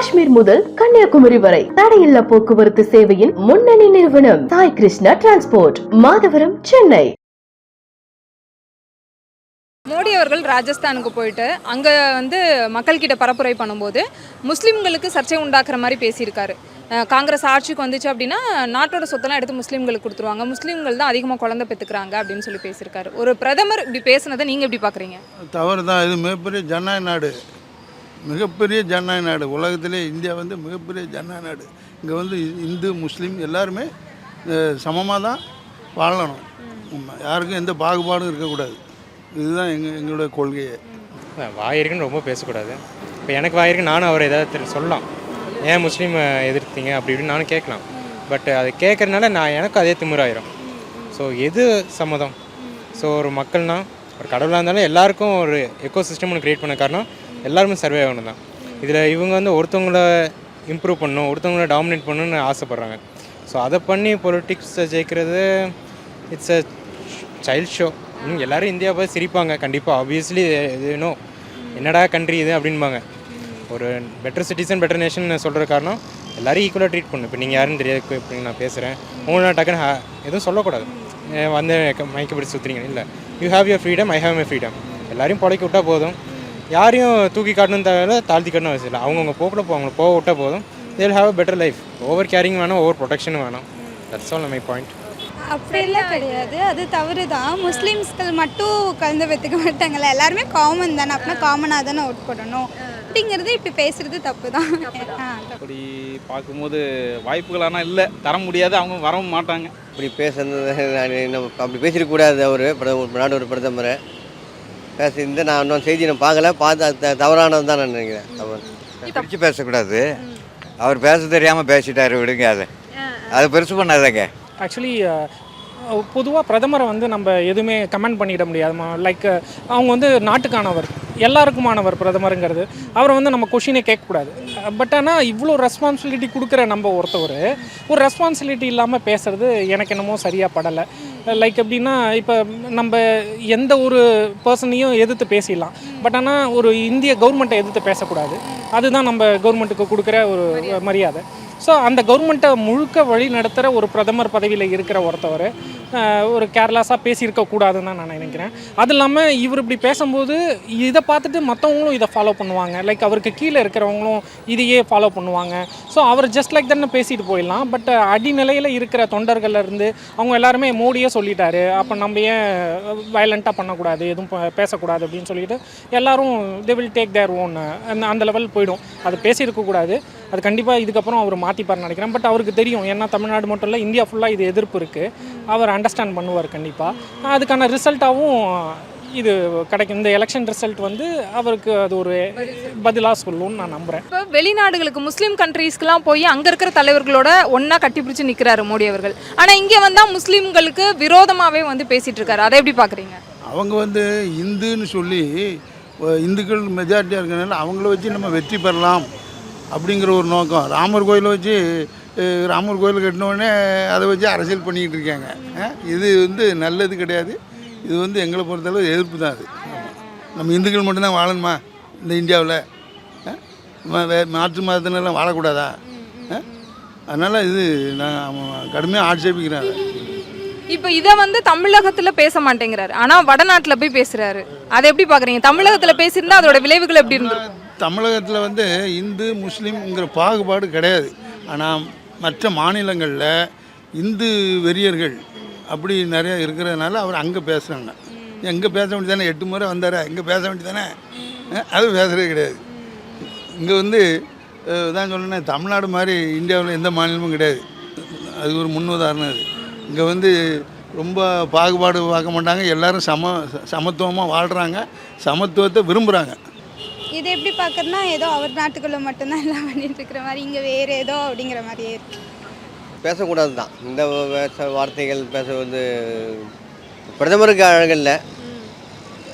காஷ்மீர் முதல் கன்னியாகுமரி வரை தடையில்லா போக்குவரத்து சேவையின் முன்னணி நிறுவனம் சாய் கிருஷ்ணா டிரான்ஸ்போர்ட் மாதவரம் சென்னை. மோடி அவர்கள் ராஜஸ்தானுக்கு போயிட்டு அங்கே வந்து மக்கள்கிட்ட பரப்புரை பண்ணும்போது முஸ்லீம்களுக்கு சர்ச்சை உண்டாக்குற மாதிரி பேசியிருக்காரு. காங்கிரஸ் ஆட்சிக்கு வந்துச்சு அப்படின்னா நாட்டோட சொத்தெல்லாம் எடுத்து முஸ்லீம்களுக்கு கொடுத்துருவாங்க. முஸ்லீம்கள் தான் அதிகமாக குழந்தை பெற்றுக்கிறாங்க அப்படின்னு சொல்லி பேசியிருக்காரு. ஒரு பிரதமர் இப்படி பேசுனதை நீங்கள் எப்படி பார்க்குறீங்க தவறு தான் இது மிகப்பெரிய ஜனநாயக நாடு. மிகப்பெரிய ஜனநாயக நாடு. உலகத்திலே இந்தியா வந்து மிகப்பெரிய ஜனநாயக நாடு. இங்கே வந்து இந்து முஸ்லீம் எல்லாருமே சமமாக தான் வாழணும். யாருக்கும் எந்த பாகுபாடும் இருக்கக்கூடாது. இதுதான் எங்கள் எங்களோட கொள்கையே. வாயிருக்குன்னு ரொம்ப பேசக்கூடாது. இப்போ எனக்கு வாயிருக்கு நானும் அவர் ஏதாவது தெரி- சொல்லலாம். ஏன் முஸ்லீம் எதிர்த்தீங்க? அப்படி இப்படின்னு நானும் கேட்கலாம். பட் அதை கேட்கறதுனால நான் எனக்கு அதே திமிராயிரும். ஸோ எது சம்மதம்? ஸோ ஒரு மக்கள்னா ஒரு கடவுளாக இருந்தாலும் எல்லாருக்கும் ஒரு எக்கோ சிஸ்டம் ஒன்று க்ரியேட் பண்ண காரணம் எல்லாருமே சர்வே ஆகணும் தான். இதில் இவங்க வந்து ஒருத்தவங்கள இம்ப்ரூவ் பண்ணணும் ஒருத்தவங்கள டாமினேட் பண்ணணும்னு ஆசைப்பட்றாங்க. ஸோ அதை பண்ணி பொலிட்டிக்ஸை ஜெயிக்கிறது இட்ஸ் அ சைல்ட் ஷோ எல்லோரும் இந்தியா போய் சிரிப்பாங்க. கண்டிப்பாக ஆப்வியஸ்லி இதுனோ என்னடா கண்ட்ரி இது அப்படின்பாங்க. ஒரு பெட்டர் சிட்டிசன் பெட்டர் நேஷன் சொல்கிற காரணம் எல்லோரும் ஈக்குவலாக ட்ரீட் பண்ணு இப்போ நீங்கள் யாருன்னு தெரியாது இப்போ இப்படி நான் பேசுகிறேன் உங்களை டக்குன்னு எதுவும் சொல்லக்கூடாது. வந்து மயக்கப்படி சுற்றுறீங்க இல்லை. You have your freedom I have my freedom எல்லாரையும் பழக்கி விட்டால் போதும். யாரையும் தூக்கி காட்டணும் தேவையில்ல தாழ்த்தி காட்டணும் அவசியம் இல்லை. அவங்கவுங்க போக்கில் போ அவங்கள போக விட்டால் போதும். They'll have a better life over caring வேணும் ஓவர் ப்ரொடெக்ஷனும் வேணும். தட்ஸ் ஆல் மை பாயிண்ட் அப்படியெல்லாம் கிடையாது. அது தவறு தான் முஸ்லீம்ஸ்கள் மட்டும் குழந்தை பெற்றுக்க மாட்டாங்கல்ல. எல்லாருமே காமன் தானே. அப்படின்னா காமனாக தானே ஓட் போடணும். அப்படிங்கிறது இப்படி பேசுறது தப்பு தான் அப்படி பார்க்கும்போது வாய்ப்புகள் ஆனால் இல்லை. தர முடியாது. அவங்க வரவும் மாட்டாங்க. இப்படி பேசுறது அப்படி பேசிடக்கூடாது அவர். பிரதமர் நாடு ஒரு பிரதமர். பேசியிருந்து நான் இன்னும் செய்தி நான் பார்க்கல. பார்த்து அது தவறானது தான் நான் நினைக்கிறேன். தவறு பிரித்து பேசக்கூடாது. அவர் பேச தெரியாமல் பேசிட்டாரு விடுங்க அதை. அதை பெருசு பண்ணாதங்க. ஆக்சுவலி பொதுவாக பிரதமரை வந்து நம்ம எதுவுமே கமெண்ட் பண்ணிட முடியாது. லைக் அவங்க வந்து நாட்டுக்கானவர் எல்லாருக்குமானவர் பிரதமருங்கிறது. அவரை வந்து நம்ம கொஷினே கேட்கக்கூடாது. பட் ஆனால் இவ்வளோ ரெஸ்பான்சிபிலிட்டி கொடுக்குற நம்ம ஒருத்தவர் ஒரு ரெஸ்பான்சிபிலிட்டி இல்லாமல் பேசுறது எனக்கு என்னமோ சரியாக படலை. லைக் எப்படின்னா இப்போ நம்ம எந்த ஒரு பர்சனையும் எதிர்த்து பேசிடலாம். பட் ஆனால் ஒரு இந்திய கவர்மெண்ட்டை எதிர்த்து பேசக்கூடாது. அதுதான் நம்ம கவர்மெண்ட்டுக்கு கொடுக்குற ஒரு மரியாதை. ஸோ அந்த கவர்மெண்ட்டை முழுக்க வழி நடத்துகிற ஒரு பிரதமர் பதவியில் இருக்கிற ஒருத்தவர் ஒரு கேர்லெஸ்ஸாக பேசியிருக்கக்கூடாதுன்னு தான் நான் நினைக்கிறேன். அது இல்லாமல் இவர் இப்படி பேசும்போது இதை பார்த்துட்டு மற்றவங்களும் இதை ஃபாலோ பண்ணுவாங்க. லைக் அவருக்கு கீழே இருக்கிறவங்களும் இதையே ஃபாலோ பண்ணுவாங்க. ஸோ அவர் ஜஸ்ட் லைக் தானே பேசிட்டு போயிடலாம். பட் அடிநிலையில் இருக்கிற தொண்டர்கள்லேருந்து அவங்க எல்லாருமே மோடியே சொல்லிட்டாரு. அப்போ நம்ம ஏன் வயலண்ட்டாக பண்ணக்கூடாது? எதுவும் ப- பேசக்கூடாது அப்படின்னு சொல்லிட்டு எல்லாரும் they will take their own அந்த அந்த லெவல் போயிடும். அது பேசியிருக்கக்கூடாது அது கண்டிப்பாக இதுக்கப்புறம் அவர் மாற்றிப்பார் நினைக்கிறேன். பட் அவருக்கு தெரியும். ஏன்னா தமிழ்நாடு மட்டும் இல்லை இந்தியா ஃபுல்லாக இது எதிர்ப்பு இருக்குது அவர் அண்டர்ஸ்டாண்ட் பண்ணுவார் கண்டிப்பாக அதுக்கான ரிசல்ட்டாகவும் இது கிடைக்கும். இந்த எலெக்ஷன் ரிசல்ட் வந்து அவருக்கு அது ஒரு பதிலாக சொல்லும்னு நான் நம்புகிறேன் இப்போ வெளிநாடுகளுக்கு முஸ்லீம் கண்ட்ரீஸ்க்குலாம் போய் அங்கே இருக்கிற தலைவர்களோட ஒன்றா கட்டிப்பிடிச்சு நிற்கிறாரு மோடி அவர்கள். ஆனால் இங்கே வந்தால் முஸ்லீம்களுக்கு விரோதமாகவே வந்து பேசிட்டு இருக்காரு. அதை எப்படி பார்க்குறீங்க அவங்க வந்து இந்துன்னு சொல்லி இந்துக்கள் மெஜாரிட்டியாக இருக்கிறனால அவங்கள வச்சு நம்ம வெற்றி பெறலாம் அப்படிங்கிற ஒரு நோக்கம். ராமர் கோயிலை வச்சு ராமர் கோயில் கட்டினோடனே அதை வச்சு அரசியல் பண்ணிக்கிட்டு இருக்காங்க. இது வந்து நல்லது கிடையாது. இது வந்து எங்களை பொறுத்தளவு எதிர்ப்பு தான் அது. நம்ம இந்துக்கள் மட்டும்தான் வாழணுமா இந்த இந்தியாவில்? மாற்று மதத்தினெல்லாம் வாழக்கூடாதா? அதனால் இது நான் கடுமையாக ஆட்சேபிக்கிறேன் அதை. இப்போ இதை வந்து தமிழகத்தில் பேச மாட்டேங்கிறாரு. ஆனால் வடநாட்டில் போய் பேசுறாரு. அதை எப்படி பார்க்குறீங்க தமிழகத்தில் பேசியிருந்தா அதோட விளைவுகள் எப்படி இருந்திருக்கும் தமிழகத்தில் வந்து இந்து முஸ்லீம்ங்கிற பாகுபாடு கிடையாது. ஆனால் மற்ற மாநிலங்களில் இந்து வெறியர்கள் அப்படி நிறைய இருக்கிறதுனால அவர் அங்கே பேசுகிறாங்க எங்கே பேச வேண்டியதானே எட்டு முறை வந்தார்? இங்கே பேச வேண்டியதானே தானே அது பேசுகிறதே கிடையாது. இங்கே வந்து தான் சொன்னேன் தமிழ்நாடு மாதிரி இந்தியாவில் எந்த மாநிலமும் கிடையாது. அது ஒரு முன்னுதாரணம் அது. இங்கே வந்து ரொம்ப பாகுபாடு பார்க்க மாட்டாங்க. எல்லாரும் சம சமத்துவமாக வாழ்கிறாங்க சமத்துவத்தை விரும்புகிறாங்க இது எப்படி பார்க்கறதுனா ஏதோ அவர் நாட்டுக்குள்ளே மட்டும்தான் எல்லாம் பண்ணிட்டு இருக்கிற மாதிரி இங்கே வேறு ஏதோ அப்படிங்கிற மாதிரியே இருக்கு. பேசக்கூடாது தான் இந்த பேச வார்த்தைகள் பேச வந்து பிரதமருக்கு அழகில்லை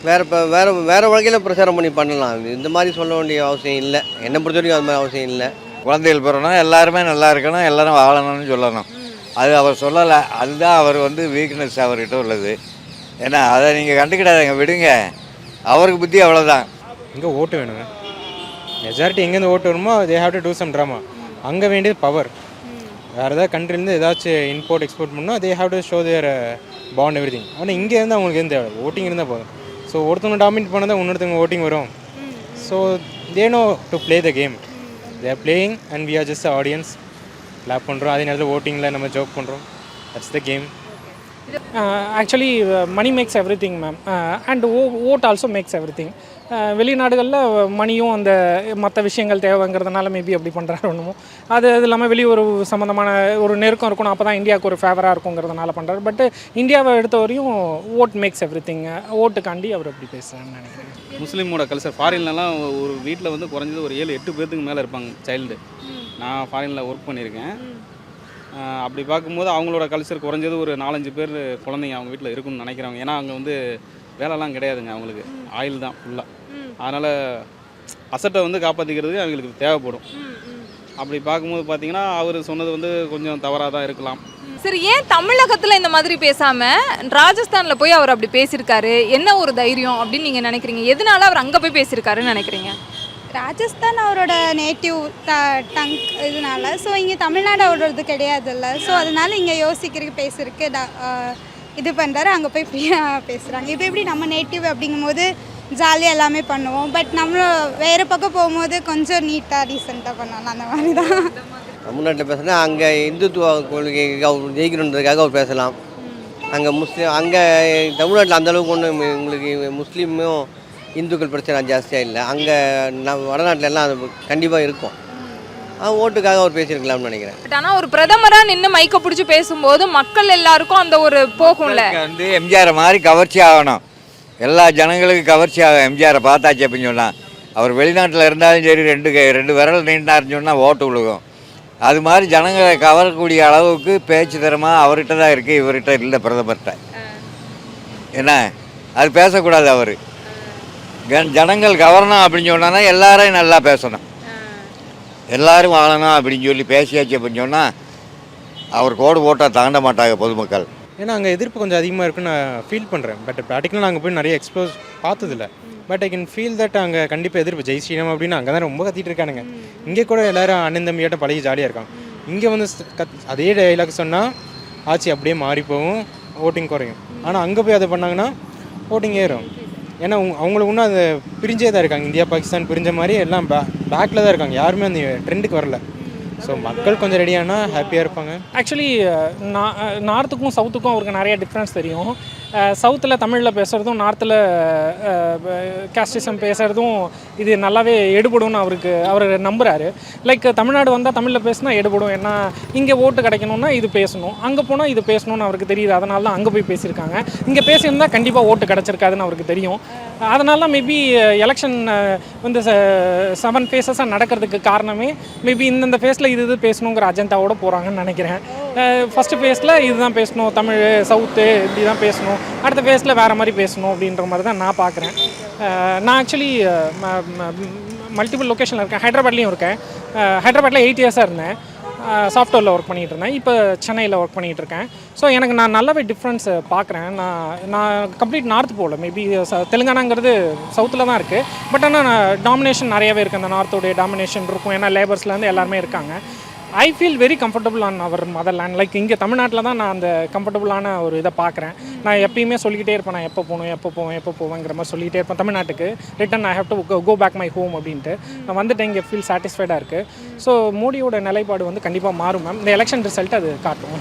வேறு இப்போ வேறு வேறு வகையில் பிரச்சாரம் பண்ணி பண்ணலாம். இந்த மாதிரி சொல்ல வேண்டிய அவசியம் இல்லை. என்னை பொறுத்த வரைக்கும் அது மாதிரி அவசியம் இல்லை. குழந்தைகள் பிறனா எல்லாருமே நல்லா இருக்கணும் எல்லாரும் வாழணும்னு சொல்லணும். அது அவர் சொல்லலை. அதுதான் அவர் வந்து வீக்னஸ் அவர்கிட்ட உள்ளது. ஏன்னா அதை நீங்கள் கண்டுக்கிடாதீங்க விடுங்க. அவருக்கு புத்தி அவ்வளோதான் இங்கே ஓட்டு வேணுங்க. மெஜாரிட்டி எங்கேருந்து ஓட்டு வருமோ they have to do some drama அங்கே வேண்டியது பவர் வேறு ஏதாவது கண்ட்ரிலேருந்து ஏதாச்சும் இம்போர்ட் எக்ஸ்போர்ட் பண்ணால் they have to show their bond everything ஆனால் இங்கே இருந்து அவங்களுக்கு எதுவும் தேவை ஓட்டிங் இருந்தால் போதும். ஸோ ஒருத்தவங்க டாமினேட் பண்ணால் தான் இன்னொருத்தவங்க ஓட்டிங் வரும். So they know to play the game they are playing and we are just audience laugh பண்ணுறோம் அதே நேரத்தில் ஓட்டிங்கில் நம்ம ஜோக் பண்ணுறோம் that's the game actually money makes everything ma'am and O vote also makes everything வெளிநாடுகளில் மணியும் அந்த மற்ற விஷயங்கள் தேவைங்கிறதுனால மேபி அப்படி பண்ணுறாரு ஒன்றுமோ அது அது இல்லாமல் வெளியூர் சம்மந்தமான ஒரு நெருக்கம் இருக்கணும் அப்போ தான் இந்தியாவுக்கு ஒரு ஃபேவராக இருக்குங்கிறதுனால பண்ணுறாரு பட் இந்தியாவை எடுத்த வரையும் ஓட் மேக்ஸ் எவ்ரி திங் ஓட்டுக்காண்டி அவர் அப்படி பேசுகிறாருன்னு நினைக்கிறேன். முஸ்லீமோட கல்ச்சர் ஃபாரின்லலாம் ஒரு வீட்டில் வந்து குறைஞ்சது ஒரு ஏழு எட்டு பேர்த்துக்கு மேலே இருப்பாங்க சைல்டு நான் ஃபாரினில் ஒர்க் பண்ணியிருக்கேன். அப்படி பார்க்கும்போது அவங்களோட கல்ச்சர் குறைஞ்சது ஒரு நாலஞ்சு பேர் குழந்தைங்க அவங்க வீட்டில் இருக்குன்னு நினைக்கிறாங்க ஏன்னா அங்கே வந்து வேலைலாம் கிடையாதுங்க அவங்களுக்கு. ஆயில் தான் ஃபுல்லாக அதனால் அசட்டை வந்து காப்பாற்றிக்கிறது அவங்களுக்கு தேவைப்படும். அப்படி பார்க்கும்போது பார்த்தீங்கன்னா அவர் சொன்னது வந்து கொஞ்சம் தவறாக தான் இருக்கலாம். சரி ஏன் தமிழகத்துல இந்த மாதிரி பேசாம ராஜஸ்தான்ல போய் அவர் அப்படி பேசியிருக்காரு? என்ன ஒரு தைரியம் அப்படின்னு நீங்க நினைக்கிறீங்க? எதனால அவர் அங்க போய் பேசியிருக்காருன்னு நினைக்கிறீங்க? ராஜஸ்தான் அவரோட நேட்டிவ் த டங் இதனால ஸோ இங்கே தமிழ்நாடு அவரோடது கிடையாதுல்ல. ஸோ அதனால இங்கே யோசிக்கிறதுக்கு பேசுறதுக்கு இது பண்ணுறாரு அங்கே போய் பேசுகிறாங்க இப்போ எப்படி நம்ம நேட்டிவ் அப்படிங்கும்போது ஜாலியாக எல்லாமே பண்ணுவோம். பட் நம்ம வேறு பக்கம் போகும்போது கொஞ்சம் நீட்டாக ரீசெண்டாக பண்ணலாம். அந்த மாதிரி தான் தமிழ்நாட்டில் பேசுனா அங்கே இந்துத்துவ கொள்கைக்கு அவர் ஜெயிக்கணுன்றதுக்காக அவர் பேசலாம். அங்கே முஸ்லீம் அங்கே தமிழ்நாட்டில் அந்த அளவுக்கு ஒன்றும் உங்களுக்கு முஸ்லீமும் இந்துக்கள் பிரச்சனை ஜாஸ்தியாக இல்லை. அங்கே நம்ம வடநாட்டில் எல்லாம் அது கண்டிப்பாக இருக்கும். ஆ ஓட்டுக்காக அவர் பேசியிருக்கலாம்னு நினைக்கிறேன். பட் ஆனா ஒரு பிரதமரா நின்னு மைக்க பிடிச்சி பேசும்போது மக்கள் எல்லாருக்கும் அந்த ஒரு போகும்ல. வந்து எம்ஜிஆர் மாதிரி கவர்ச்சி ஆகணும் எல்லா ஜனங்களுக்கும் கவர்ச்சியாக எம்ஜிஆரை பார்த்தாச்சு அப்படின்னு சொன்னால் அவர் வெளிநாட்டில் இருந்தாலும் சரி ரெண்டு கை ரெண்டு விரல் நீண்டாருன்னு சொன்னால் ஓட்டு விழுகும். அது மாதிரி ஜனங்களை கவரக்கூடிய அளவுக்கு பேச்சு தரமாக அவர்கிட்ட தான் இருக்குது இவர்கிட்ட இல்லை பிரதமர்கிட்ட. என்ன? அது பேசக்கூடாது அவர். ஜனங்கள் கவரணும் அப்படின்னு சொன்னோன்னா எல்லாரையும் நல்லா பேசணும். எல்லாரும் வாழணும் அப்படின்னு சொல்லி பேசியாச்சு அப்படின்னு சொன்னால் அவர் கோடு போட்டால் தாண்ட மாட்டாங்க பொதுமக்கள். ஏன்னா அங்கே எதிர்ப்பு கொஞ்சம் அதிகமாக இருக்குன்னு நான் ஃபீல் பண்ணுறேன் பட் ப்ராக்டிக்கலாக அங்கே போய் நிறைய எக்ஸ்போஸ் பார்த்ததில்ல. But I can feel that அங்கே கண்டிப்பாக எதிர்ப்பு. ஜெய் ஸ்ரீராம் அப்படின்னு அங்கே தான் ரொம்ப கத்திட்டு இருக்கானுங்க. இங்கே கூட எல்லாரும் அண்ணன் தம்பியாட்ட பழகி ஜாலியாக இருக்காங்க இங்கே வந்து கத் அதே டைலாக் சொன்னால் ஆட்சி அப்படியே மாறி போகும் ஓட்டிங் குறையும். ஆனால் அங்கே போய் அதை பண்ணாங்கன்னா ஓட்டிங் ஏறும். ஏன்னா அவங்களுக்கு இன்னும் அது பிரிஞ்சே தான் இருக்காங்க. இந்தியா பாகிஸ்தான் பிரிஞ்ச மாதிரி எல்லாம் பே பேக்கில் தான் இருக்காங்க. யாருமே அந்த ட்ரெண்டுக்கு வரல. ஸோ மக்கள் கொஞ்சம் ரெடியானா ஹாப்பியாக இருப்பாங்க. ஆக்சுவலி நார்த்துக்கும் சவுத்துக்கும் அவருக்கு நிறைய டிஃப்ரென்ஸ் தெரியும். Uh, சவுத்தில் தமிழில் பேசுகிறதும் நார்த்தில் கேஸ்டிசம் uh, uh, பேசுகிறதும் இது நல்லாவே எடுபடும்னு அவருக்கு அவர் நம்புகிறாரு லைக் தமிழ்நாடு வந்தால் தமிழில் பேசினா எடுபடும். ஏன்னா இங்கே ஓட்டு கிடைக்கணும்னா இது பேசணும். அங்கே போனால் இது பேசணும்னு அவருக்கு தெரியுது. அதனால தான் அங்கே போய் பேசியிருக்காங்க. இங்கே பேசியிருந்தால் கண்டிப்பாக ஓட்டு கிடச்சிருக்காதுன்னு அவருக்கு தெரியும். அதனால தான் மேபி எலெக்ஷன் வந்து செவன் ஃபேஸஸாக நடக்கிறதுக்கு காரணமே மேபி இந்தந்த ஃபேஸில் இது இது பேசணுங்கிற அஜெண்டாவோட போகிறாங்கன்னு நினைக்கிறேன். ஃபஸ்ட்டு ஃபேஸில் இதுதான் பேசணும் தமிழ் சவுத்து இப்படி தான் பேசணும் அடுத்த ஃபேஸில் வேறு மாதிரி பேசணும் அப்படின்ற மாதிரி தான் நான் பார்க்குறேன் நான் ஆக்சுவலி மல்டிபிள் லொக்கேஷனில் இருக்கேன். ஹைதராபாத்லேயும் இருக்கேன். ஹைதராபாத்தில் எயிட் இயர்ஸாக இருந்தேன். சாஃப்ட்வேரில் ஒர்க் பண்ணிகிட்டு இருந்தேன். இப்போ சென்னையில் ஒர்க் பண்ணிகிட்டு இருக்கேன். ஸோ எனக்கு நான் நல்லாவே டிஃப்ரென்ஸ் பார்க்குறேன் நான் நான் கம்ப்ளீட் நார்த் போகல மேபி தெலுங்கானாங்கிறது சவுத்தில் தான் இருக்குது பட் ஆனால் டாமினேஷன் நிறையவே இருக்குது அந்த நார்த்தோடைய டாமினேஷன் இருக்கும். ஏன்னா லேபர்ஸ்லேருந்து எல்லாருமே இருக்காங்க. I feel very comfortable on our motherland like இங்கே தமிழ்நாட்டில் தான் நான் அந்த கம்ஃபர்டபுளான ஒரு இதை பார்க்குறேன். நான் எப்பயுமே சொல்லிக்கிட்டே இருப்பேன் நான் எப்போ போகணும் எப்போ போவேன் எப்போ போவேங்கிற மாதிரி சொல்லிக்கிட்டே இருப்பேன் தமிழ்நாட்டுக்கு. Return I have to go back my home அப்படின்ட்டு. நான் வந்துட்டேன் இங்கே ஃபீல் சாட்டிஸ்ஃபைடாக இருக்குது ஸோ மோடியோட நிலைப்பாடு வந்து கண்டிப்பாக மாறும் மேம் இந்த எலெக்ஷன் ரிசல்ட் அது காட்டும்.